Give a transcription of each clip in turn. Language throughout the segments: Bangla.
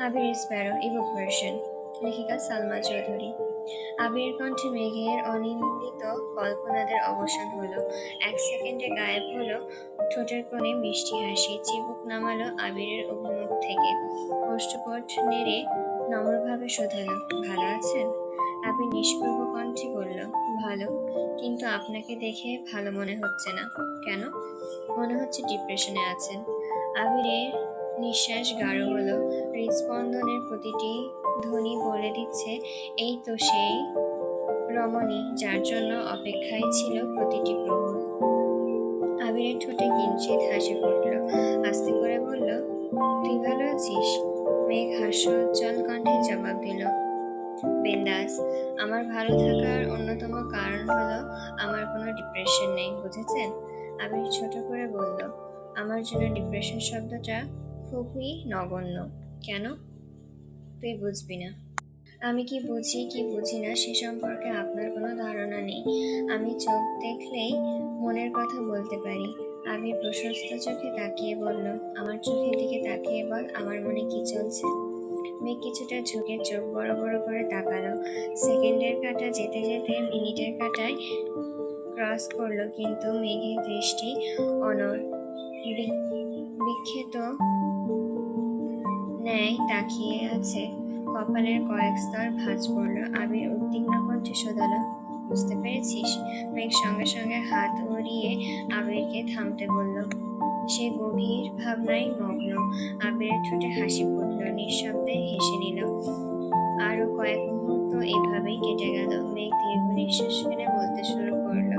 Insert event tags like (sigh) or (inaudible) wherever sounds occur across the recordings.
আবির স্প্যারো ইবুক ভার্সন লেখিকা সালমা চৌধুরী। আবির কণ্ঠে মেঘের অনিন্দিত কল্পনাদের অবসান হলো। এক সেকেন্ডে গায়েব হলো ঠোঁটের কোণে মিষ্টি হাসি, চিবুক নামালো আবিরের অভিমুখ থেকে। কষ্টপট নেড়ে নম্রভাবে শোধালো, ভালো আছেন? আবির নিষ্প্রভ কণ্ঠে বলল, ভালো, কিন্তু আপনাকে দেখে ভালো মনে হচ্ছে না। কেন? মনে হচ্ছে ডিপ্রেশনে আছেন। আবিরের নিঃশ্বাস গাঢ় হলো। হৃদস্পন্দনের প্রতিটি ধ্বনি বলে দিচ্ছে, এই তো সেই রমণী যার জন্য অপেক্ষায় ছিল প্রতিটি প্রহর। আবিরের ঠোঁটে কিঞ্চিত হাসি ফুটল। আস্তে করে বলল, তুই ভালো আছিস? মেঘ হাস্যোজ্জ্বল কণ্ঠে জবাব দিল, বিন্দাস, আমার ভালো থাকার অন্যতম কারণ হলো আমার কোনো ডিপ্রেশন নেই, বুঝেছেন? আবির ছোট করে বলল, আমার জন্য ডিপ্রেশন শব্দটা খুবই নগণ্য। কেন? তুই বুঝবি না। আমি কি বুঝি কি বুঝি না সে সম্পর্কে আপনার কোনো ধারণা নেই। আমি চোখ দেখলেই মনের কথা বলতে পারি। আমি প্রশস্ত চোখে তাকিয়ে বলল আমার চোখের দিকে তাকিয়ে বল, আমার মনে কি চলছে? মেঘ কিছুটা ঝুঁকে চোখ বড় বড় করে তাকালো। সেকেন্ডের কাটা যেতে যেতে মিনিটের কাটায় ক্রস করল, কিন্তু মেঘের দৃষ্টি অনর বিক্ষেত ন্যায় তাকিয়ে আছে। কপালের কয়েক স্তর ভাঁজ পড়ল আবির উদ্বিগ্ন কণ্ঠে শোধালো বুঝতে পেরেছিস? মেঘ সঙ্গে সঙ্গে হাত উড়িয়ে আবিরকে থামতে বলল, সে গভীর ভাবনায় মগ্ন। আবিরের ঠোঁটে হাসি ফুটল, নিঃশব্দে হেসে নিল, আরও কয়েক মুহূর্ত এভাবেই কেটে গেল। মেঘ দীর্ঘ নিঃশ্বাস ফেলে বলতে শুরু করল,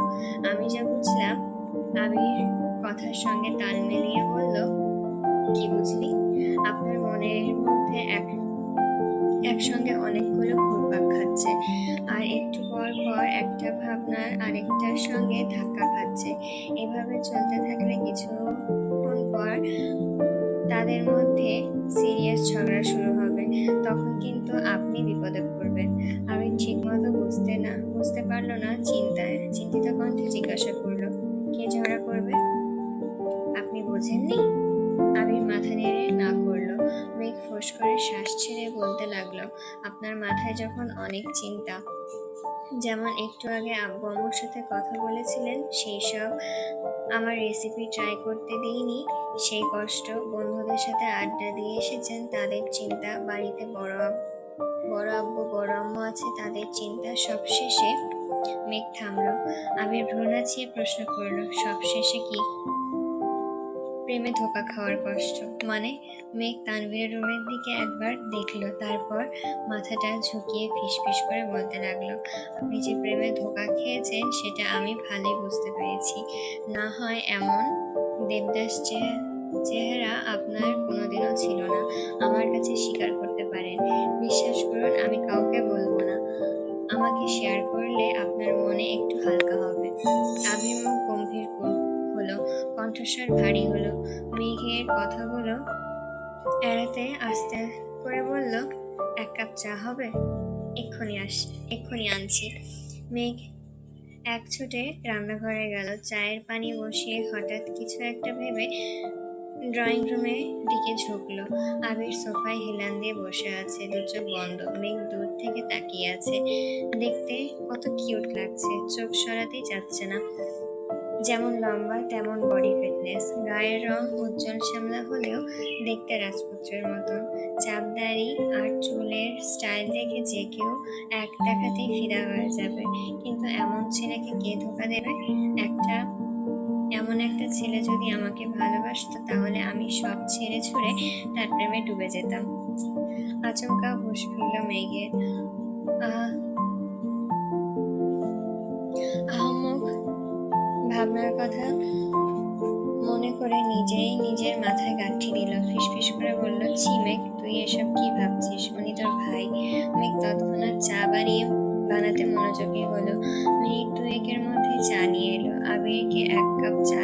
আমি যা বুঝলাম, আবির কথার সঙ্গে তাল মিলিয়ে বলল কি বুঝলি? আপনার মনের মধ্যে এক, একসঙ্গে অনেকগুলো ঘুরপাক খাচ্ছে। আর একটু পর পর একটা ভাবনা আরেকটার সঙ্গে ধাক্কা খাচ্ছে। এভাবে চলতে থাকলে কিছুক্ষণ পর তাদের মধ্যে সিরিয়াস ঝগড়া শুরু হবে। তখন কিন্তু আপনি বিপদে পড়বেন। আমি ঠিকমতো বুঝতে না, বুঝতে পারল না চিন্তায়। চিন্তিত কণ্ঠে জিজ্ঞাসা করল, কে ঝগড়া করবে? আপনি বোঝেননি? মাথা নেড়ে না করল। মেঘ ফোঁস করে শ্বাস ছেড়ে বলতে লাগল, আপনার মাথায় যখন অনেক চিন্তা, যেমন একটু আগে আব্বু আম্মুর সাথে কথা বলেছিলেন, সেই সব আমার রেসিপি ট্রাই করতে দিইনি। সেই কষ্ট, বন্ধুদের সাথে আড্ডা দিয়ে এসেছেন, তাদের চিন্তা, বাড়িতে বড় বড় আব্বু, বড় আম্মু আছে, তাদের চিন্তা সব শেষে মেঘ থামলো। আবির ভ্রু নাচিয়ে প্রশ্ন করল সবশেষে কি প্রেমে ধোকা খাওয়ার কষ্ট। মানে মেঘ তানভীরের রুমের দিকে একবার দেখল, তারপর মাথাটা ঝুঁকিয়ে ফিসফিস করে বলতে লাগল, আপনি যে প্রেমে ধোকা খেয়েছেন, সেটা আমি ভালোই বুঝতে পেরেছি। না হয় এমন দেবদাস চেহারা চেহারা আপনার কোনোদিনও ছিল না। আমার কাছে স্বীকার করতে পারেন। বিশ্বাস করুন, আমি কাউকে বলব না। আমাকে শেয়ার করলে আপনার মনে একটু হালকা হবে। আবির মুখ গম্ভীর কর- হলো, কণ্ঠস্বর ভারী হলো। মেঘের কথাগুলো এড়াতে আস্তে করে বলল, এক কাপ চা হবে? এক্ষুনি আস, এক্ষুনি আনছি। মেঘ এক ছুটে রান্নাঘরে গেল। চায়ের পানি বসিয়ে হঠাৎ কিছু একটা ভেবে ড্রয়িং রুমের দিকে ঝুঁকলো। আবির সোফায় হেলান দিয়ে বসে আছে দু চোখ বন্ধ। মেঘ দূর থেকে তাকিয়ে আছে। দেখতে কত কিউট লাগছে, চোখ সরাতেই যাচ্ছে না। যেমন লম্বা, তেমন বডি ফিটনেস গায়ের রং উজ্জ্বল শ্যামলা হলেও দেখতে রাজপুত্রের মতন। চাপদারি আর চুলের স্টাইল দেখে যে কেউ এক দেখাতেই ফিদা হয়ে যাবে। কিন্তু এমন ছেলেকে কে ধোকা দেবে? একটা, এমন একটা ছেলে যদি আমাকে ভালোবাসতো, তাহলে আমি সব ছেড়ে ছুড়ে তার প্রেমে ডুবে যেতাম। আচমকা হুশ ফিরল মেঘের। আহ ভাবনার কথা মনে করে নিজেই নিজের মাথায় গাঁঠি দিল ফিসফিস করে বলল, ছি মেঘ, তুই এসব কি ভাবছিস? উনি তোর ভাই। মেঘ তৎক্ষণাৎ চা বানিয়ে বানাতে মনোযোগী হলো। মিনিট দুয়েকের মধ্যে চা নিয়ে এলো। আবিরকে এক কাপ চা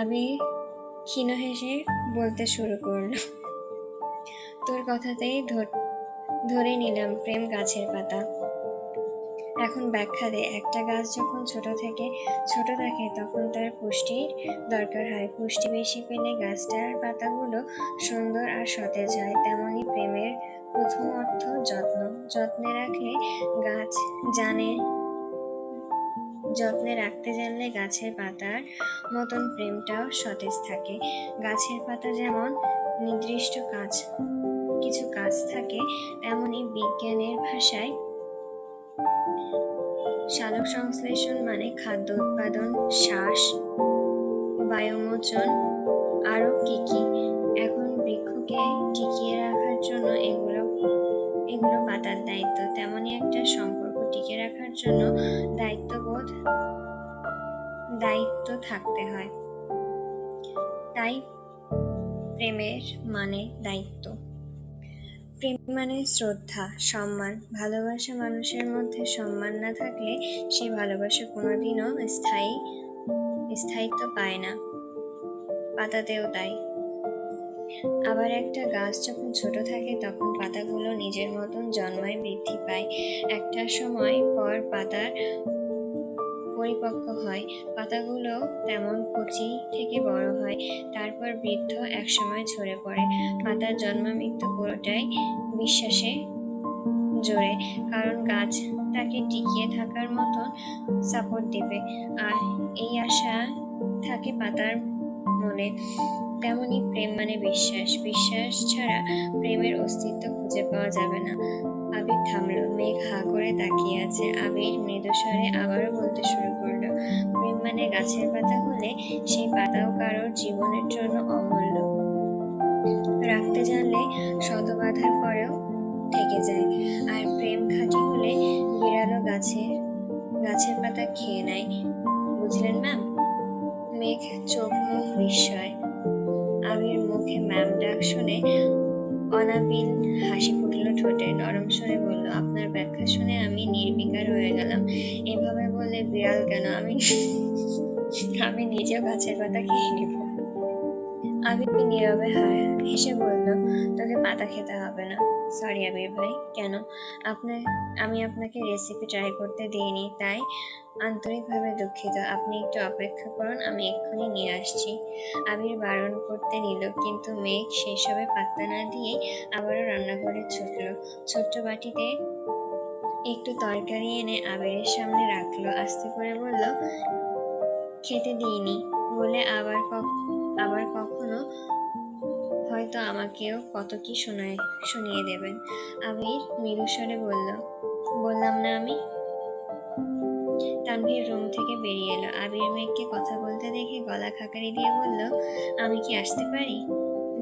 আবির ক্ষীণ হেসে বলতে শুরু করল, তোর কথাতেই ধর- নিলাম প্রেম গাছের পাতা। এখন ব্যাখ্যা দে, একটা গাছ যখন ছোট থেকে, ছোট থাকে, তখন তার পুষ্টির দরকার হয়। পুষ্টি বেশি পেলে গাছটার পাতাগুলো সুন্দর আর সতেজ হয়। তেমনি প্রেমের প্রথম অর্থ যত্ন। যত্নে রাখলে গাছ জানে যত্নে রাখতে জানলে গাছের পাতার মতন প্রেমটাও সতেজ থাকে। গাছের পাতা যেমন নির্দিষ্ট কাজ, কিছু কাজ থাকে, তেমনি বিজ্ঞানের ভাষায় সালোক সংশ্লেষণ মানে খাদ্য উৎপাদন, শ্বাস, বায়ুমোচন আরও কি কি। এখন বৃক্ষকে টিকিয়ে রাখার জন্য এগুলো এগুলো পাতার দায়িত্ব। তেমনই একটা সম্পর্ক টিকে রাখার জন্য দায়িত্ববোধ, দায়িত্ব থাকতে হয়। তাই প্রেমের মানে দায়িত্ব। প্রেম মানে শ্রদ্ধা, সম্মান। ভালোবাসা মানুষের মধ্যে সম্মান না থাকলে সে ভালোবাসা কোনোদিনও স্থায়ী, স্থায়িত্ব পায় না। পাতাতেও তাই। আবার একটা গাছ যখন ছোট থাকে, তখন পাতাগুলো নিজের মতন জন্মায়, বৃদ্ধি পায়। একটা সময় পর পাতার পরিপক্ক হয়। পাতাগুলো তেমন কচি থেকে বড় হয়, তারপর বৃদ্ধ একসময় ঝরে পড়ে। পাতার জন্ম মৃত্যু পুরোটাই বিশ্বাসে জোরে, কারণ গাছ তাকে টিকিয়ে থাকার মতন সাপোর্ট দেবে। আর এই আশা থাকে পাতার মনে। তেমনি প্রেম মানে বিশ্বাস। বিশ্বাস ছাড়া প্রেমের অস্তিত্ব খুঁজে পাওয়া যাবে না। আবির থামলো, মেঘ হা করে তাকিয়ে আছে। আবির মৃদুস্বরে আবারও বলতে শুরু করল, প্রেম মানে গাছের পাতা হলে সেই পাতাও কারোর জীবনের জন্য অমূল্য। রাখতে জানলে শত বাধার পরেও থেকে যায়। আর প্রেম খাঁটি হলে বিড়ালও গাছের গাছের পাতা খেয়ে নেয়। বুঝলেন ম্যাম? মেঘ চোখ মুখ বিস্ময়। আবির মুখে ম্যাম ডাক শুনে অনাবিল হাসি ফুটল ঠোঁটে। নরম স্বরে বলল, আপনার ব্যাখ্যা শুনে আমি নির্বিকার হয়ে গেলাম। এভাবে বললে বিড়াল কেন? আমি আমি নিজে গাছের পাতা খেয়ে নিব। আমি নীরবে হায় হেসে বলল, তোকে পাতা খেতে হবে না। সরি আবির ভাই, কেন? আপনার আমি আপনাকে রেসিপি ট্রাই করতে দিইনি, তাই আন্তরিকভাবে দুঃখিত। আপনি একটু অপেক্ষা করুন, আমি এক্ষুনি নিয়ে আসছি। আবির বারণ করতে নিল, কিন্তু মেঘ সেসবে পাত্তা না দিয়েই আবারও রান্নাঘরে ছুটল। ছোট্ট বাটিতে একটু তরকারি এনে আবিরের সামনে রাখল, আস্তে করে বলল, খেতে দিইনি। বলে আবার আবার কখনো হয়তো আমাকেও কত কি শোনায়, শুনিয়ে দেবেন। আবির মৃদুস্বরে বলল, বললাম না আমি। তানভীর রুম থেকে বেরিয়ে এলো। আবির মেঘকে কথা বলতে দেখে গলা খাকারি দিয়ে বলল, আমি কি আসতে পারি?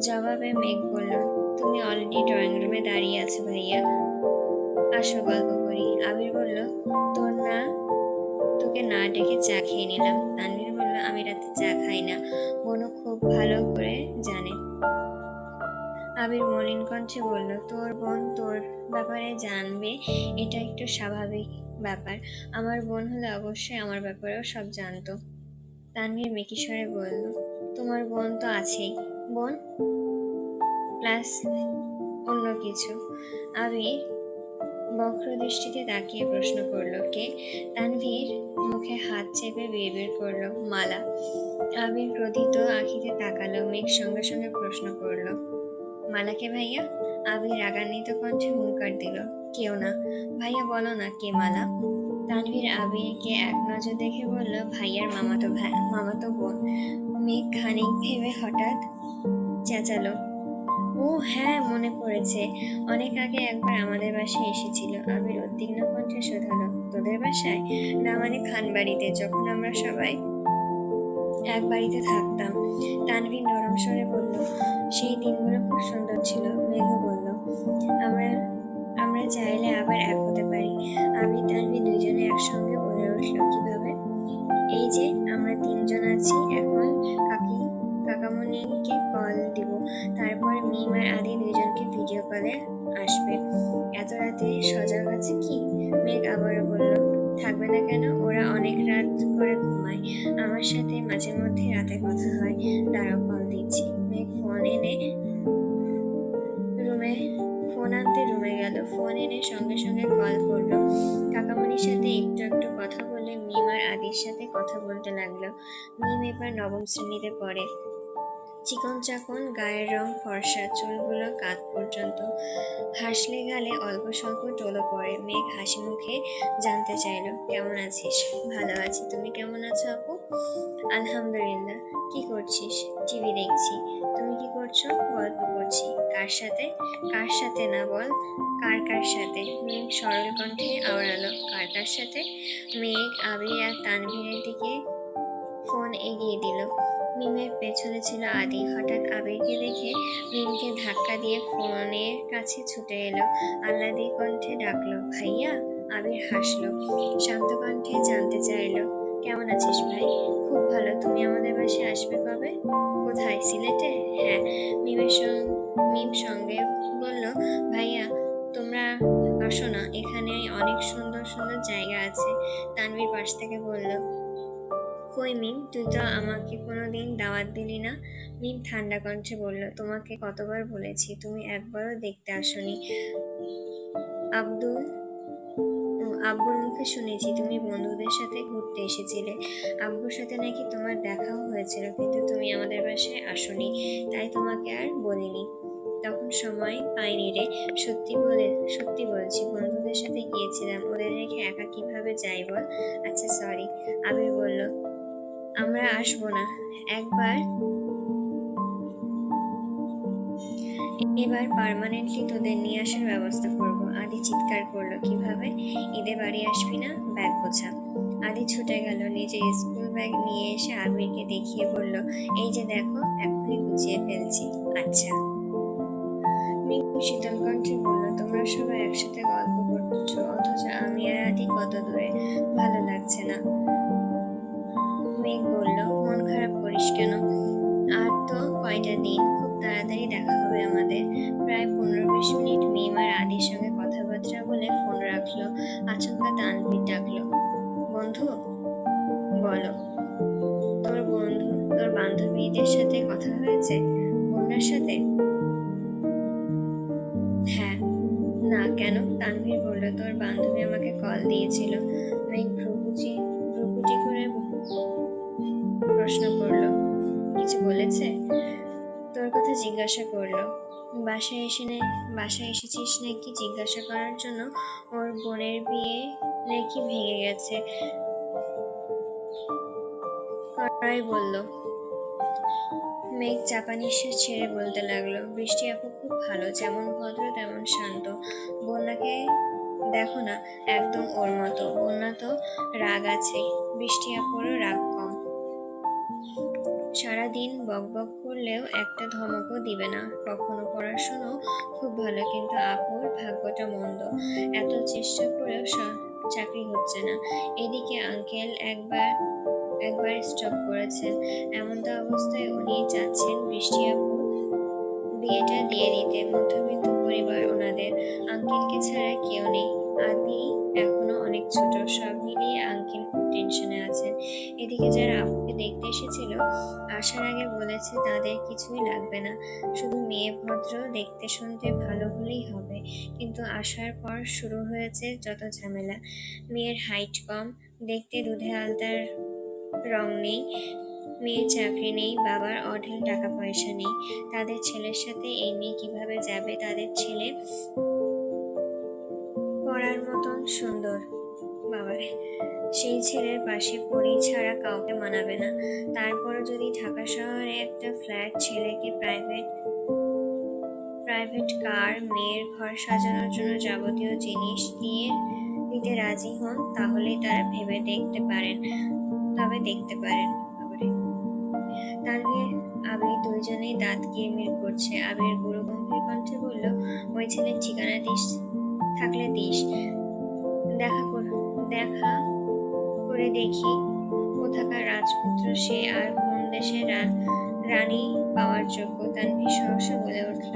জবাবে মেঘ বলল, তুমি অলরেডি ড্রয়িং রুমে দাঁড়িয়ে আছো ভাইয়া। আসো গল্প করি। আবির বলল, তোর না, তোকে না ডেকে চা খেয়ে নিলাম। তানভীর বলল, আমি রাতে চা খাই না। মনু খুব ভালো করে আবির মলিন কণ্ঠে বলল, তোর বোন তোর ব্যাপারে জানবে, এটা একটু স্বাভাবিক ব্যাপার। আমার বোন হলে অবশ্যই আমার ব্যাপারেও সব জানতো। তানভীর মেকিস্বরে বলল, তোমার বোন তো আছেই। বোন? প্লাস অন্য কিছু। আবির বক্র দৃষ্টিতে তাকিয়ে প্রশ্ন করল, কে? তানভীর মুখে হাত চেপে বিড়বিড় করল, মালা। আবির ক্রোধিত আখিতে তাকালো, মেঘ সঙ্গে সঙ্গে প্রশ্ন করল মালাকে ভাইয়া, আবির রাগান্বিত কণ্ঠে হুঙ্কার দিল, কেউ না। ভাইয়া, বলো না, কে মালা? তানভীর আবিরকে এক নজর দেখে বলল, ভাইয়ার মামাতো ভাই মামাতো বোন। মেঘ খানিক ভেবে হঠাৎ চেঁচালো, ও হ্যাঁ মনে পড়েছে। অনেক আগে একবার আমাদের বাসায় এসেছিল। আবির উদ্বিগ্ন কণ্ঠে শোধালো, তোদের বাসায়? না মানে খান বাড়িতে যখন আমরা সবাই এক বাড়িতে থাকতাম। তানভীর নরম স্বরে বলল, সেই দিনগুলো খুব সুন্দর ছিল মেঘ বলল। আমরা আমরা চাইলে আবার এক হতে পারি। আমি, তানভীর দুজনে একসঙ্গে বলে উঠল কীভাবে? এই যে, আমরা তিনজন আছি, এখন কাকি, কাকামণিকে কল দিব। তারপর মিম আর আদি দুজনকে ভিডিও কলে আসবে। এত রাতে সজাগ আছে কি? মেঘ আবারও বলল থাকবে না কেন? ওরা অনেক রাত করে ঘুমায়। আমার সাথে মাঝে মধ্যে রাতে কথা হয়। দাঁড়াও কল দিচ্ছি। মেঘ ফোন এনে রুমে ফোন আনতে রুমে গেল। ফোন এনে সঙ্গে সঙ্গে কল করল। কাকামণির সাথে একটু একটু কথা বলে মিম আর আদির সাথে কথা বলতে লাগল। মিম এবার নবম শ্রেণীতে পড়ে। চিকন চাকন, গায়ের রং, ফর্সা চুলগুলো কাঁধ পর্যন্ত। হাসলে গালে অল্প স্বল্প টোলো পড়ে। মেঘ হাসি মুখে জানতে চাইলো, কেমন আছিস? ভালো আছি। তুমি কেমন আছো আপু? আলহামদুলিল্লাহ। কি করছিস? টিভি দেখছি। তুমি কি করছ? গল্প করছি। কার সাথে? কার সাথে না বল। কার কার সাথে? মেঘ সরল কণ্ঠে আওড়ালো কার কার সাথে? মেঘ আবির আর তানভীরের দিকে ফোন এগিয়ে দিল। মিমের পেছনে ছিল আদি। হঠাৎ আবিরকে দেখে মিমকে ধাক্কা দিয়ে ফোনের কাছে ছুটে এলো। আল্লাদি কণ্ঠে ডাকলো, ভাইয়া! আবির হাসলো, শান্ত কণ্ঠে জানতে চাইলো, কেমন আছিস ভাই? খুব ভালো। তুমি আমাদের বাসায় আসবে কবে? কোথায়? সিলেটে? হ্যাঁ। মিমের সঙ্গে মিম সঙ্গে বলল, ভাইয়া, তোমরা আসো না। এখানে অনেক সুন্দর সুন্দর জায়গা আছে। তানভীর পাশ থেকে বলল কই মিম? তুই তো আমাকে কোনো দিন দাওয়াত দিলি না। মিম ঠান্ডা কণ্ঠে বলল, তোমাকে কতবার বলেছি, তুমি একবারও দেখতে আসনি। আব্দুল আব্বুর মুখে শুনেছি, তুমি বন্ধুদের সাথে ঘুরতে এসেছিলে। আব্বুর সাথে নাকি তোমার দেখাও হয়েছিল, কিন্তু তুমি আমাদের বাসায় আসনি, তাই তোমাকে আর বলিনি। তখন সময় পাইনি রে। সত্যি বলে, সত্যি বলছি, বন্ধুদের সাথে গিয়েছিলাম। ওদের রেখে একা কীভাবে যাই বল? আচ্ছা সরি আবির বলল আমরা আসব না। একবার এবার পার্মানেন্টলি তোদের নিয়ে আসার ব্যবস্থা করব। আদি চিৎকার করল, কীভাবে? ঈদে বাড়ি আসবি না? ব্যাগ গোছা। আদি ছুটে গেল, নিজের স্কুল ব্যাগ নিয়ে এসে আবিরকে দেখিয়ে বলল, এই যে দেখো এখনই গুছিয়ে ফেলছি। আচ্ছা। মিকু শীতল কণ্ঠে বলল, তোমরা সবাই একসাথে গল্প করছ, অথচ আমি আর আদি কত দূরে? ভালো লাগছে না। মেঘ বলল মন খারাপ করিস কেন? আর তো কয়টা দিন, খুব তাড়াতাড়ি দেখা হবে আমাদের। প্রায় পনেরো বিশ মিনিট মিম আর আদির সঙ্গে কথাবার্তা বলে ফোন রাখল, আচমকা তানভীর ডাকলো, বন্ধু? বলো। তোর বন্ধু, তোর বান্ধবীদের সাথে কথা হয়েছে? বন্যার সাথে? হ্যাঁ। না, কেন? তানভীর বলল, তোর বান্ধবী আমাকে কল দিয়েছিল। মেঘ প্রশ্ন করল। কিছু বলেছে? তোর কথা জিজ্ঞাসা করল। বাসায় এসে নে বাসায় এসেছিস নাকি জিজ্ঞাসা করার জন্য? ওর বোনের বিয়ে নাকি ভেঙে গেছে। করাই বলল। মেঘ চাপা নিঃশ্বাস ছেড়ে বলতে লাগল, বৃষ্টি আপু খুব ভালো, যেমন ভদ্র, তেমন শান্ত। বন্যাকে দেখো না, একদম ওর মতো। বন্যা তো রাগ আছে। বৃষ্টি আপুরও রাগ কম। সারাদিন বক বক করলেও একটা ধমকও দিবে না। কখনো পড়াশুনো খুব ভালো, কিন্তু আপুর ভাগ্যটা মন্দ। এত চেষ্টা করেও চাকরি হচ্ছে না। এদিকে আঙ্কেল একবার একবার স্টপ করেছেন এমন তো অবস্থায় উনি চাচ্ছেন বৃষ্টি আপুর বিয়েটা দিয়ে দিতে। মধ্যবিত্ত পরিবার ওনাদের। আঙ্কেলকে ছাড়া কেউ নেই। আদি এখনও অনেক ছোট, সব মিলিয়ে আঙ্কেল খুব টেনশনে আছেন। এদিকে যারা আপুকে দেখতে এসেছিল, আসার আগে বলেছে তাদের কিছুই লাগবে না। শুধু মেয়ে ভদ্র, দেখতে শুনতে ভালো হলেই হবে। কিন্তু আসার পর শুরু হয়েছে যত ঝামেলা। মেয়ের হাইট কম, দেখতে দুধে আলতার রং নেই, মেয়ের চাকরি নেই, বাবার অঢেল টাকা পয়সা নেই। তাদের ছেলের সাথে এই মেয়ে কীভাবে যাবে তাদের ছেলে পড়ার মতন সুন্দর। বাবারে সেই ছেলের পাশে পড়ি ছাড়া কাউকে মানাবে না। তারপরও যদি ঢাকা শহরে একটা ফ্ল্যাট, ছেলেকে প্রাইভেট প্রাইভেট কার মেয়ের ঘর সাজানোর জন্য যাবতীয় জিনিস দিয়ে দিতে রাজি হন, তাহলে তারা ভেবে দেখতে পারেন। তবে দেখতে পারেন তানভীর, আবির দুইজনেই দাঁত কিরমির করছে। আবির গুরু গম্ভীর কণ্ঠে বলল, ওই ছেলের ঠিকানা দিস। থাকলে দিস। দেখা দেখা করে দেখি কোথাকার রাজপুত্র সে আর কোন দেশের রা- রানী পাওয়ার যোগ্য তানভীর সহসা বলে উঠল।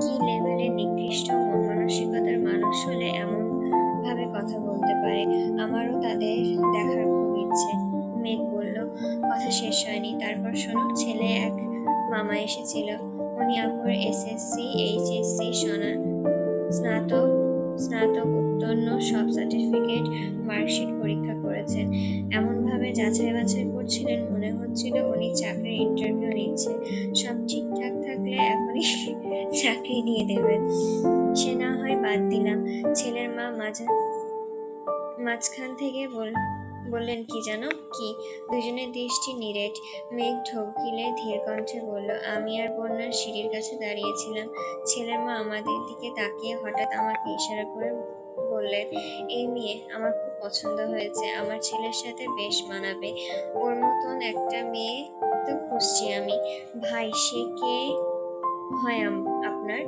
কি লেভেলের নিকৃষ্ট মন মানসিকতার মানুষ হলে এমন ভাবে কথা বলতে পারে? আমারও তাদের দেখার খুব ইচ্ছে। মেঘ বলল, কথা শেষ হয়নি। তারপর শোনো, ছেলে এক মামা এসেছিল। উনি আপুর এসএসসি এইচএসসি সোনা, স্নাতক স্নাতক উত্তীর্ণ সব সার্টিফিকেট মার্কশিট পরীক্ষা করেছেন। এমনভাবে যাচাই বাছাই করছিলেন মনে হচ্ছিল উনি চাকরির ইন্টারভিউ নিচ্ছে। সব ঠিকঠাক থাকলে এখনই (laughs) চাকরি দিয়ে দেবেন সে না হয় বাদ দিলাম। ছেলের মা মাঝে মাঝখান থেকে বল বললেন, কি জানো? কি? দুজনের দৃষ্টি নিরেট। মেঘ ঢোক গিলে ধীর কণ্ঠে বলল, আমি আর বন্যার সিঁড়ির কাছে দাঁড়িয়েছিলাম। ছেলের মা আমাদের দিকে তাকিয়ে হঠাৎ আমাকে ইশারা করে বললেন, এই মেয়ে, আমার খুব পছন্দ হয়েছে। আমার ছেলের সাথে বেশ মানাবে। ওর মতন একটা মেয়ে তো খুঁজছি আমি। ভাই, সে কে হয় আপনার?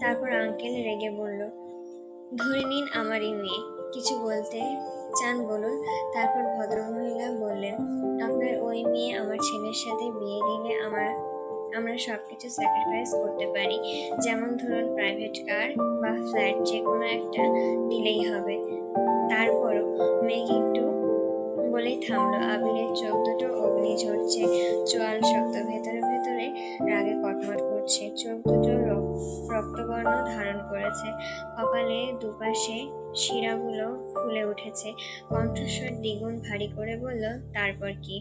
তারপর আঙ্কেল রেগে বলল, ধরে নিন আমারই মেয়ে। কিছু বলতে চান বলুন। তারপর ভদ্রমহিলা বললেন আপনার ওই মেয়ে আমার ছেলের সাথে বিয়ে দিলে আমার, আমরা সব কিছু স্যাক্রিফাইস করতে পারি। যেমন ধরুন প্রাইভেট কার বা ফ্ল্যাট যে কোনো একটা দিলেই হবে। তারপরও মেঘ একটু বলেই থামলো। আবিরের চোখ দুটো অগ্নি ঝরছে। চোয়াল শক্ত ভেতরে ভেতরে রাগে কটমট করছে। চোখ দুটো রক্তবর্ণ ধারণ করেছে। কপালে দুপাশে শিরাগুলো ফুলে উঠেছে। কণ্ঠস্বর দ্বিগুণ ভারী করে বলল, তারপর কি?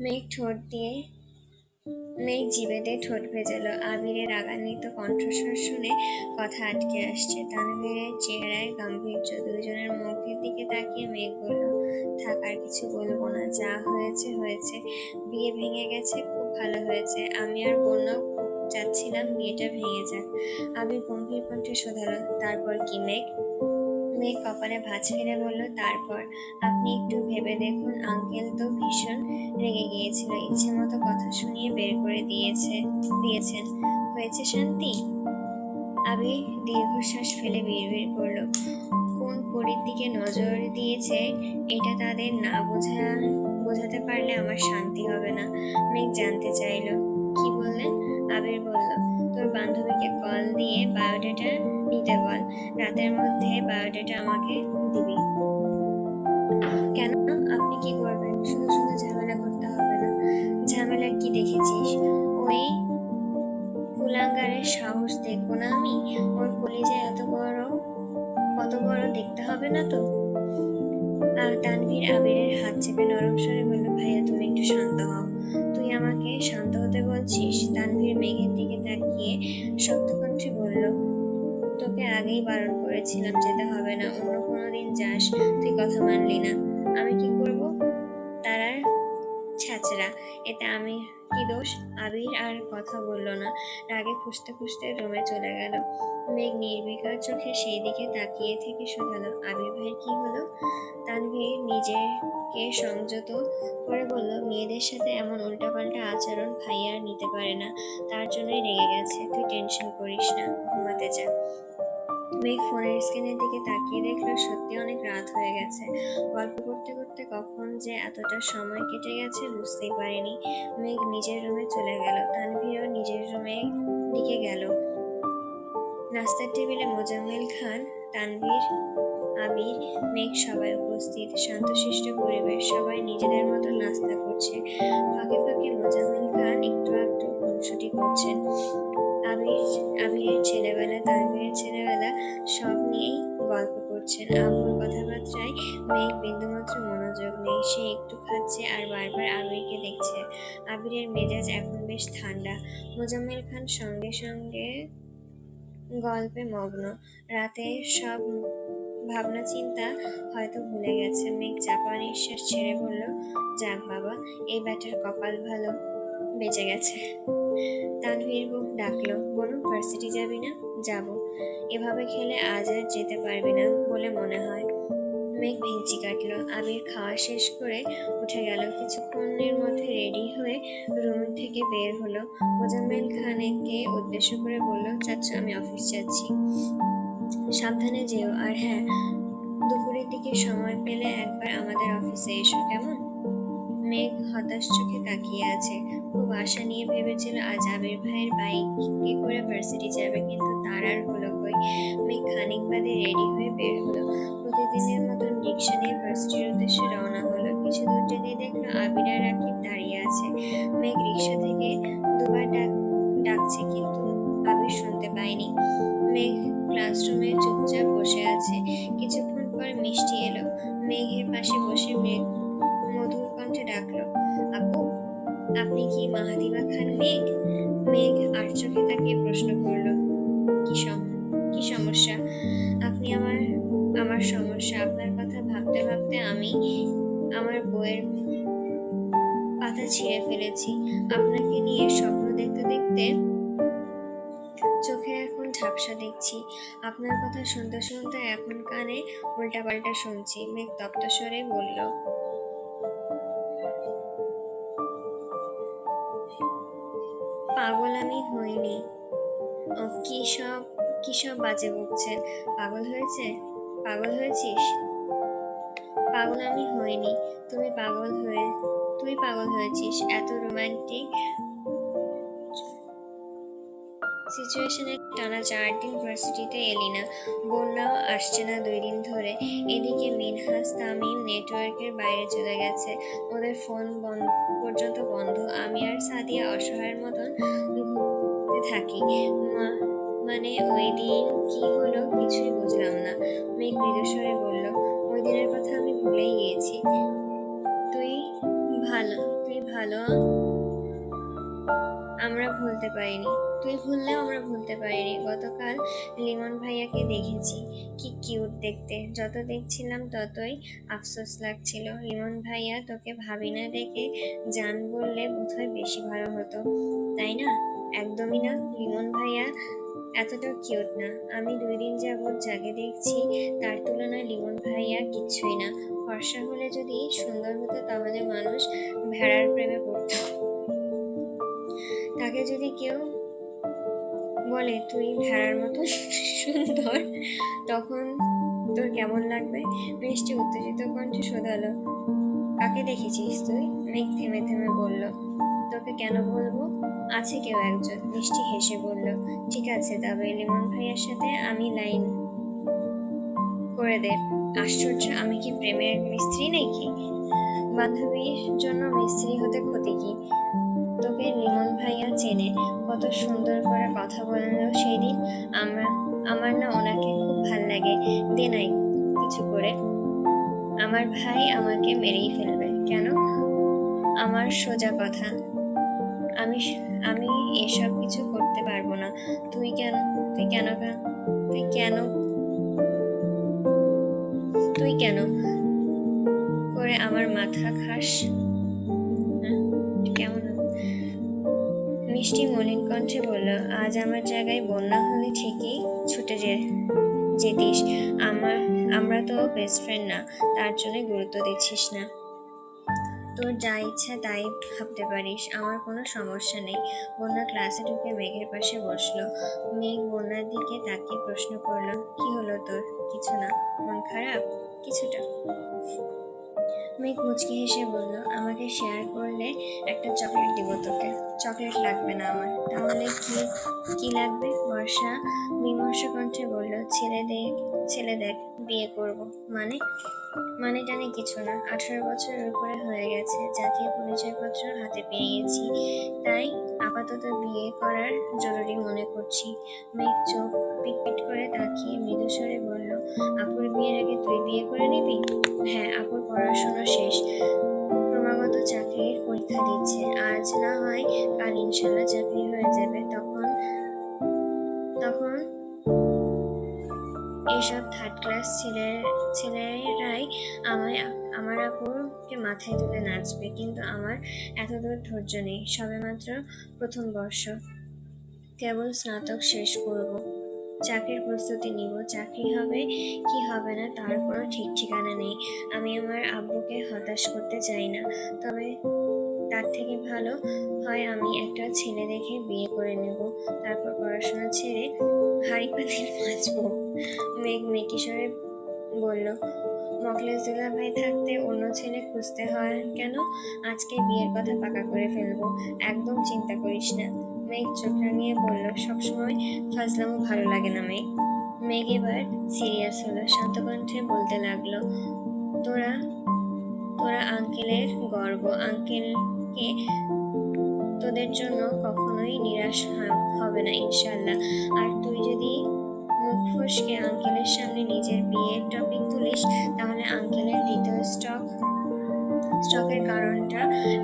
মেঘ ঠোঁট দিয়ে, মেঘ জিভেতে ঠোঁট ভেজালো। আবিরের রাগান্বিত কণ্ঠস্বর শুনে কথা আটকে আসছে। তানভীরের চেহারায় গাম্ভীর্য। দুজনের মুখের দিকে তাকিয়ে মেঘ বলল, থাক, আর কিছু বলব না। যা হয়েছে হয়েছে। বিয়ে ভেঙে গেছে, খুব ভালো হয়েছে। আমি আর বন্যাও খুব চাচ্ছিলাম বিয়েটা ভেঙে যাক। আবির গম্ভীর কণ্ঠে শোধালো, তারপর কি, মেঘ? মেঘ কপালে ভাঁজ ফেলে বলল, তারপর? আপনি একটু ভেবে দেখুন, আঙ্কেল তো ভীষণ রেগে গিয়েছিল, ইচ্ছে মতো কথা শুনিয়ে বের করে দিয়েছে, দিয়েছেন। হয়েছে শান্তি? আবি দীর্ঘশ্বাস ফেলে বিড়বিড় করল, কোন পরীর দিকে নজর দিয়েছে, এটা তাদের না বোঝা, বোঝাতে পারলে আমার শান্তি হবে না। মেঘ জানতে চাইলো, কি বললেন? আবির বলল তোর বান্ধবীকে কল দিয়ে বায়োডাটা নিতে বল। রাতের মধ্যে বায়োডাটা আমাকে দিবি। কেন? আপনি কি করবেন? শুধু শুধু ঝামেলা করতে হবে না। ঝামেলার কি দেখেছিস? ওই কুলাঙ্গারের সাহস দেখব না আমি? ওর কলিজা এত বড়, কত বড় দেখতে হবে না তো? আর তানভীর আবিরের হাত চেপে নরম স্বরে বলল, ভাইয়া, তুমি একটু শান্ত হও। আমাকে শান্ত হতে বলছিস? তানভীর মেঘের দিকে তাকিয়ে শক্ত কণ্ঠে বলল, তোকে আগেই বারণ করেছিলাম যেতে হবে না, অন্য কোনো দিন যাস, তুই কথা মানলি না। ছাচরা এতে আমি কি দোষ? আবির আর কথা বলল না। রাগে খুঁজতে খুঁজতে রুমে চলে গেল। মেঘ নির্বিকার চোখে সেই দিকে তাকিয়ে থেকে শোধালো। আবির ভাইয়ের কি হলো? তানভীর নিজেকে সংযত করে বলল, মেয়েদের সাথে এমন উল্টাপাল্টা আচরণ ভাইয়া নিতে পারে না। তার জন্যই রেগে গেছে। তুই টেনশন করিস না, ঘুমাতে যা। মেঘ ফোনের স্ক্রিনের দিকে তাকিয়ে দেখল সত্যি অনেক রাত হয়ে গেছে। গল্প করতে করতে কখন যে এতটা সময় কেটে গেছে বুঝতেই পারিনি। মেঘ নিজের রুমে চলে গেল। তানভীরও নিজের রুমে দিকে গেল। নাস্তার টেবিলে মোজাম্মেল খান, তানভীর আবির মেঘ সবাই উপস্থিত। শান্তশিষ্ট পরিবেশ, সবাই নিজেদের মতো নাস্তা করছে। ফাঁকে ফাঁকে মোজাম্মেল খান একটু একটু খুনসুটি করছেন। আবির আবিরের ছেলেবেলা তানভীরের ছেলেবেলা সব নিয়েই গল্প করছেন। আবুর কথাবার্তায় মেঘ বিন্দুমাত্র মনোযোগ নেই। সে একটু খাচ্ছে আর বারবার আবিরকে দেখছে। আবিরের মেজাজ এখন বেশ ঠান্ডা। মোজাম্মেল খান সঙ্গে সঙ্গে গল্পে মগ্ন। রাতে সব ভাবনা চিন্তা হয়তো ভুলে গেছে। মেঘ চাপা নিঃশ্বাস ছেড়ে বলল, যাক বাবা, এই ব্যাটার কপাল ভালো। বেঁচে গেছে। তানভীর বুক ডাকলো বলুন ভার্সিটি যাবি না? যাব। এভাবে খেলে আজ আর যেতে পারবি না বলে মনে হয়। মেঘ ভেঙচি কাটলো। আবির খাওয়া শেষ করে উঠে গেল। কিছুক্ষণের মধ্যে রেডি হয়ে রুম থেকে বের হলো। মোজাম্মেল খানকে উদ্দেশ্য করে বলল, চাচ্ছা, আমি অফিস যাচ্ছি। সাবধানে যেও। আর হ্যাঁ দুপুরের দিকে সময় পেলে একবার আমাদের অফিসে এসো, কেমন? মেঘ হতাশ চোখে তাকিয়ে আছে। খুব আশা নিয়ে ভেবেছিল আজ আবির ভাইয়ের বাইকে করে ভার্সিটি যাবে, কিন্তু তার আর হলো কই? মেঘ খানিক বাদে রেডি হয়ে বের হলো। প্রতিদিনের মতন রিক্সা নিয়ে ভার্সিটির উদ্দেশ্যে রওনা হলো। কিছু দূর যেতেই দেখল আবির আর রাকিব দাঁড়িয়ে আছে। মেঘ রিক্সা থেকে দুবার ডাক, ডাকছে, কিন্তু আবির শুনতে পায়নি। মেঘ ক্লাসরুমে চুপচাপ বসে আছে। কিছুক্ষণ পর মিষ্টি এলো। মেঘের পাশে বসে মেঘ কণ্ঠে ডাকলো, আপু, আপনি কি মাহাদিবা খান মেঘ? মেঘ আর চোখে তাকিয়ে প্রশ্ন করল, কি কি সমস্যা? আপনি আমার আমার সমস্যা। আপনার কথা ভাবতে ভাবতে আমি আমার বইয়ের পাতা ছিঁড়ে ফেলেছি। আপনাকে নিয়ে স্বপ্ন দেখতে দেখতে চোখে এখন ঝাপসা দেখছি। আপনার কথা শুনতে শুনতে এখন কানে উল্টাপাল্টা শুনছি। মেঘ তপ্ত স্বরে বলল পাগল আমি হইনি। ও কি সব কি সব বাজে বকছেন। পাগল হয়েছে? পাগল হয়েছিস? পাগল আমি হইনি। তুমি পাগল হয়ে, তুই পাগল হয়েছিস। এত রোমান্টিক সিচুয়েশনে টানা চার দিন ভার্সিটিতে এলি না। বন্যাও আসছে না দুই দিন ধরে। এদিকে মিনহাস তামিম নেটওয়ার্কের বাইরে চলে গেছে। ওদের ফোন বন্ধ পর্যন্ত বন্ধ। আমি আর সাদিয়া অসহায়ের মতন থাকি। মানে ওই দিন কি হলো কিছুই বুঝলাম না। মেঘ মৃদুস্বরে বলল, ওই দিনের কথা আমি ভুলেই গিয়েছি। তুই ভালো তুই ভালো, আমরা ভুলতে পারিনি। তুই ভুললেও আমরা ভুলতে পারিনি। গতকাল লিমন ভাইয়াকে দেখেছি। কি কিউট দেখতে। যত দেখছিলাম ততই আফসোস লাগছিল। লিমন ভাইয়া তোকে ভাবি না দেখে জান বললে বোধহয় বেশি ভালো হতো। তাই না? একদমই না। লিমন ভাইয়া এতটা কিউট না। আমি দুই দিন যাবৎ যাকে দেখছি, তার তুলনায় লিমন ভাইয়া কিচ্ছুই না। ফর্সা হলে যদি সুন্দর হতো তাহলে মানুষ ভেড়ার প্রেমে পড়তো। তাকে যদি কেউ বলে, তুই ভেড়ার মতো সুন্দর। তখন তোর কেমন লাগবে? মিষ্টি উত্তেজিত কণ্ঠে শোধালো, কাকে দেখেছিস তুই? মেঘ থেমে থেমে বলল, তোকে কেন বলব? আছে কেউ একজন। মিষ্টি হেসে বলল, ঠিক আছে, তবে লিমন ভাইয়ের সাথে আমি লাইন করে দে। আশ্চর্য, আমি কি প্রেমের মিস্ত্রি নাকি? বান্ধবীর জন্য মিস্ত্রি হতে ক্ষতি কি? তোকে লিমন ভাইয়া চেনে কত সুন্দর করে কথা বলল সেই দিন আমরা, আমার না ওনাকে খুব ভালো লাগে। দেনাই কিছু করে। আমার ভাই আমাকে মেরেই ফেলবে। কেন? আমার সোজা কথা। আমি আমি এসব কিছু করতে পারব না। তুই কেন তুই কেন তুই কেন? তুই কেন? করে আমার মাথা খাস কেমন মিষ্টি মলিন কণ্ঠে বলল, আজ আমার জায়গায় বন্যা হলে ঠিকই ছুটে যে যেতিস। আমার আমরা তো বেস্ট ফ্রেন্ড না, তার জন্য গুরুত্ব দিচ্ছিস না। তোর যা ইচ্ছা তাই ভাবতে পারিস, আমার কোনো সমস্যা নেই। বন্যা ক্লাসে ঢুকে মেঘের পাশে বসল। মেঘ বন্যার দিকে তাকিয়ে প্রশ্ন করল, কি হলো তোর? কিছু না। মন খারাপ? কিছুটা? মেঘ মুচকি হেসে বলল, আমাকে শেয়ার করলে একটা চকলেট দিব তোকে। চকলেট লাগবে না আমার। তাহলে কি কি লাগবে? বর্ষা বিমর্ষ কণ্ঠে বলল, ছেলে দেখ ছেলে দেখ, বিয়ে করব। মানে মানে জানি কিছু না, আঠারো বছরের উপরে হয়ে গেছে, জাতীয় পরিচয়পত্র হাতে পেয়ে গেছি। তাই আপাতত বিয়ে করার জরুরি মনে করছি। মেঘ চোখ পিটপিট করে তাকিয়ে মৃদুস্বরে বলল, আপুর বিয়ের আগে তুই বিয়ে করে নিবি? হ্যাঁ আপুর পড়াশোনা শেষ। ক্রমাগত চাকরির পরীক্ষা দিচ্ছে। আজ না হয় কাল ইনশাল্লাহ চাকরি হয়ে যাবে। তখন এইসব থার্ড ক্লাস ছেলে ছেলেরাই আমায় আমার আপুকে মাথায় তুলে নাচবে, কিন্তু আমার এতদূর ধৈর্য নেই। সবেমাত্র প্রথম বর্ষ। কেবল স্নাতক শেষ করব। চাকরির প্রস্তুতি নিব। চাকরি হবে কি হবে না তার কোনো ঠিক ঠিকানা নেই। আমি আমার আব্বুকে হতাশ করতে চাই না। তবে তার থেকে ভালো হয় আমি একটা ছেলে দেখে বিয়ে করে নেব। তারপর পড়াশোনা ছেড়ে হাড়ি পাতিল বাঁচবো মেঘ মেকিশরে বলল দুলা ভাই থাকতে অন্য ছেলে খুঁজতে হয় কেন? আজকে বিয়ের কথা পাকা করে ফেলব, একদম চিন্তা করিস না। মেঘ চোখ রাঙিয়ে বলল, সবসময় ফাজলামো ভালো লাগে না মেঘ। মেঘ এবার সিরিয়াস হলো, শান্ত কণ্ঠে বলতে লাগল, তোরা তোরা আঙ্কেলের গর্ব, আঙ্কেলকে তোদের জন্য কখনোই নিরাশ হবে না ইনশাল্লাহ আর তুই যদি মুখ ফসকে আঙ্কেলের সামনে নিজের বিয়ের টপিক তুলিস, তাহলে আঙ্কেলের দ্বিতীয় স্টক স্টকের কারণটা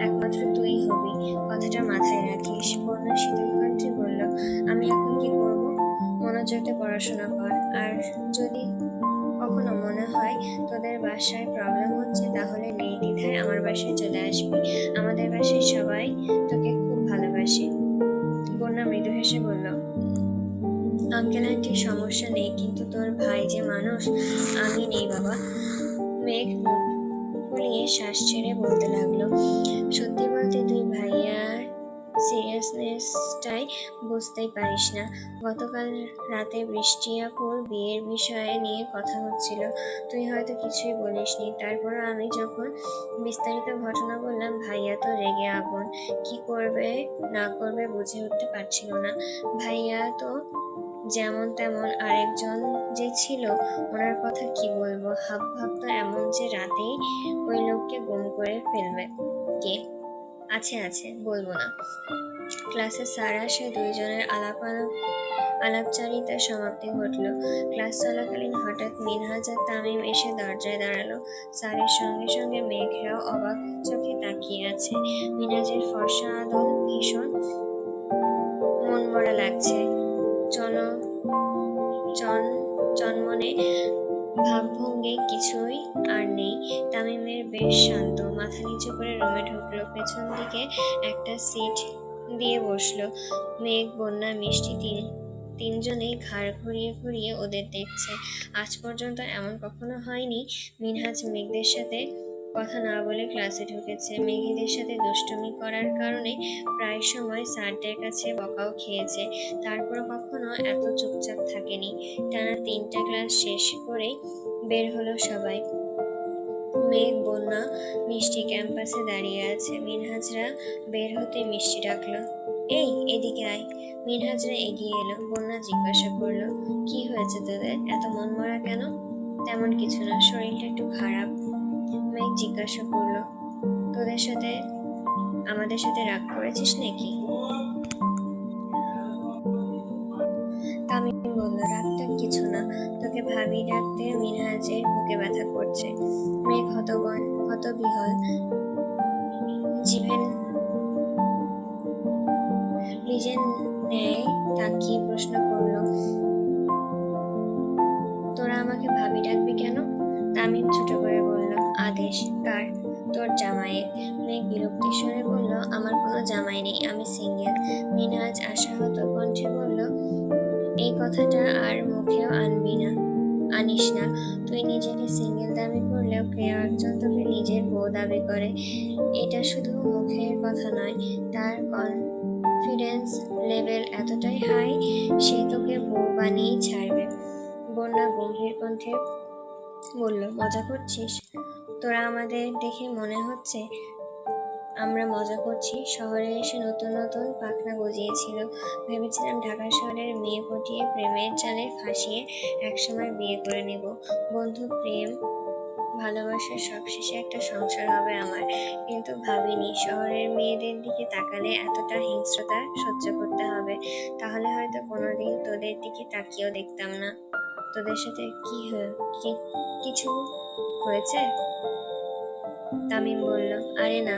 একমাত্র তুই হবি। কথাটা মাথায় রাখিস। বন্যা শীতল কণ্ঠে বলল, আমি এখন কি করব? মনোযোগ পড়াশোনা কর। আর যদি কখনো মনে হয় তোদের বাসায় প্রবলেম হচ্ছে, তাহলে নির্দ্বিধায় আমার বাসায় চলে আসবি। আমাদের বাসায় সবাই তোকে ভালোবাসে। বন্যা মৃদু হেসে বলল, আঙ্কেল আন্টির সমস্যা নেই, কিন্তু তোর ভাই যে মানুষ, আমি নেই বাবা। মেঘ মুখ ফুলিয়ে শ্বাস ছেড়ে বলতে লাগল, সত্যি বলতে, তুই ভাইয়ার সিরিয়াসনেসটাই বুঝতেই পারিস না। গতকাল রাতে বৃষ্টি আপুর বিয়ের বিষয়ে নিয়ে কথা হচ্ছিল। তুই হয়তো কিছুই বলিসনি। তারপর আমি যখন বিস্তারিত ঘটনা বললাম, ভাইয়া তো রেগে আগুন কি করবে, না করবে বুঝে উঠতে পারছিল না। ভাইয়া তো যেমন তেমন আরেকজন যে ছিল, ওনার কথা কি বলব? হাব ভাব তো এমন যে রাতেই ওই লোককে গুম করে ফেলবে। কে? আছে আছে, বলব না। ক্লাসে স্যার আসে, দুইজনের আলাপ আলাপ আলাপচারিতার সমাপ্তি ঘটলো। ক্লাস চলাকালীন হঠাৎ মিনহাজ আর তামিম এসে দরজায় দাঁড়াল। স্যারের সঙ্গে সঙ্গে মেঘরাও অবাক চোখে তাকিয়ে আছে। মিনহাজের ফর্সা আদল ভীষণ মন মরা লাগছে। চন চন জন্মনে ভাবভঙ্গি কিছুই আর নেই। তামিমের বেশ শান্ত, মাথা নিচু করে রুমে ঢুকলো, পেছন দিকে একটা সিট দিয়ে বসল। মেঘ, বন্যা, মিষ্টি তিন তিনজনেই ঘাড় ঘুরিয়ে ঘুরিয়ে ওদের দেখছে। আজ পর্যন্ত এমন কখনো হয়নি। মিনহাজ মেঘদের সাথে কথা না বলে ক্লাসে ঢুকেছে। মেঘিদের সাথে দুষ্টুমি করার কারণে প্রায় সময় স্যারদের কাছে বকাও খেয়েছে। তারপর কখনো এত চুপচাপ থাকেনি। টানা তিনটা ক্লাস শেষ করে বের হলো সবাই। মেঘ, বন্যা, মিষ্টি ক্যাম্পাসে দাঁড়িয়ে আছে। মিনহাজরা বের হতে মিষ্টি ডাকলো, এই, এদিকে আয়। মিনহাজরা এগিয়ে এলো। বন্যা জিজ্ঞাসা করল, কি হয়েছে তোদের? এত মন মরা কেন? তেমন কিছু না, শরীরটা একটু খারাপ। মেঘ জিজ্ঞাসা করল, তোদের সাথে, আমাদের সাথে রাগ করেছিস নাকি? তামিম বলল রাগটা কিছু না, তোকে ভাবি ডাকতে মিনহাজের বুকে ব্যথা করছে। মেঘ হতবন, হতবিহল করে। এটা শুধু মুখের কথা নয়, তার কনফিডেন্স লেভেল এতটাই হাই সে তোকে বউ বানিয়েই ছাড়বে। বন্যা গম্ভীর কণ্ঠে বলল, মজা করছিস? তোরা আমাদের দেখে মনে হচ্ছে আমরা মজা করছি? শহরে এসে নতুন নতুন পাখনা গজিয়েছিল। ভেবেছিলাম ঢাকা শহরের মেয়ে পটিয়ে প্রেমের জালে ফাঁসিয়ে একসময় বিয়ে করে নেব। বন্ধু প্রেম ভালোবাসার সবশেষে একটা সংসার হবে আমার। কিন্তু ভাবিনি, শহরের মেয়েদের দিকে তাকালে এতটা হিংস্রতা সহ্য করতে হবে। তাহলে হয়তো কোনোদিন তোদের দিকে তাকিয়েও দেখতাম না। তোদের সাথে কি, কিছু হয়েছে? তামিম বলল, আরে না।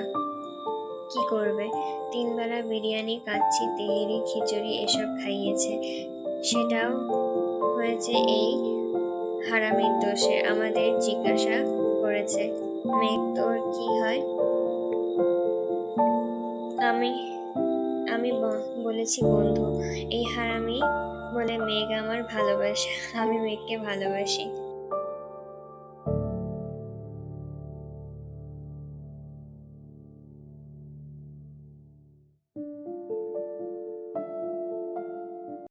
কি করবে? তিনবেলা বিরিয়ানি কাচ্ছি, তেহেরি, খিচুড়ি এসব খাইয়েছে। সেটাও হয়েছে এই হারামির দোষে আমাদের জিজ্ঞাসা করেছে মেঘ তোর কি হয়? আমি আমি বলেছি, বন্ধু, এই হারামি বলে মেঘ আমার ভালোবাসে, আমি মেঘকে ভালোবাসি।